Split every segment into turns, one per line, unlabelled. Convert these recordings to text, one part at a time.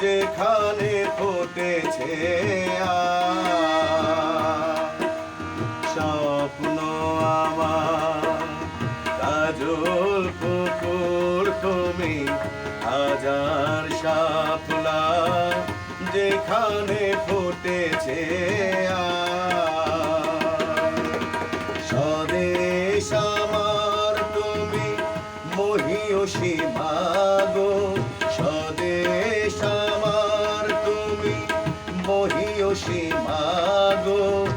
যেখানে ফুটেছে স্বপ্ন আমার কাজল পুকুর তুমি হাজার সাপলা যেখানে ফুটেছে আ মহিয়সী মাগো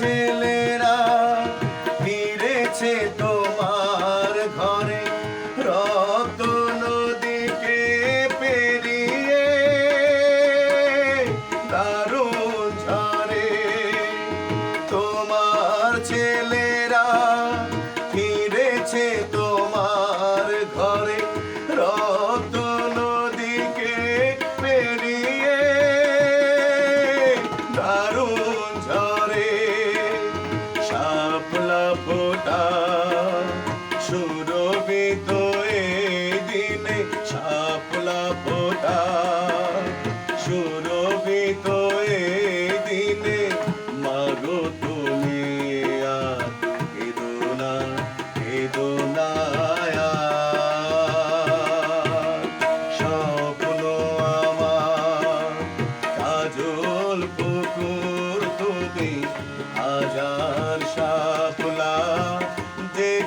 Yeah.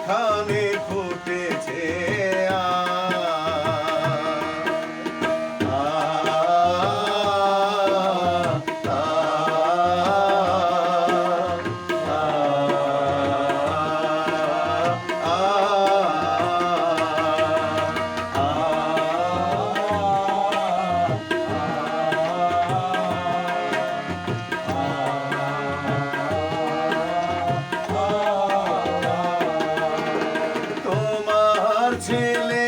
যেখানে ছেলে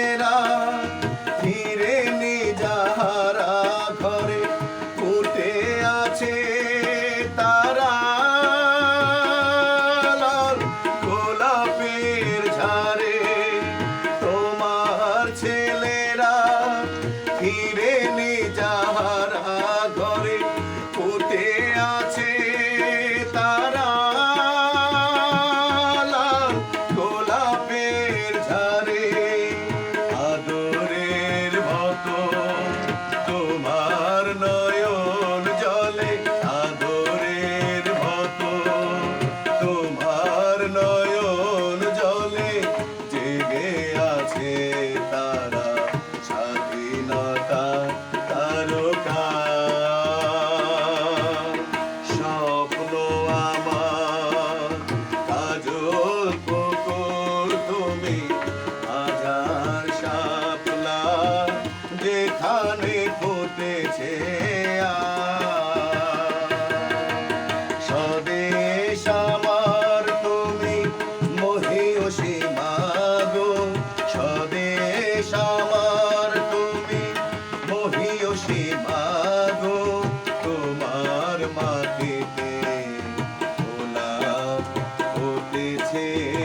কেটেছে।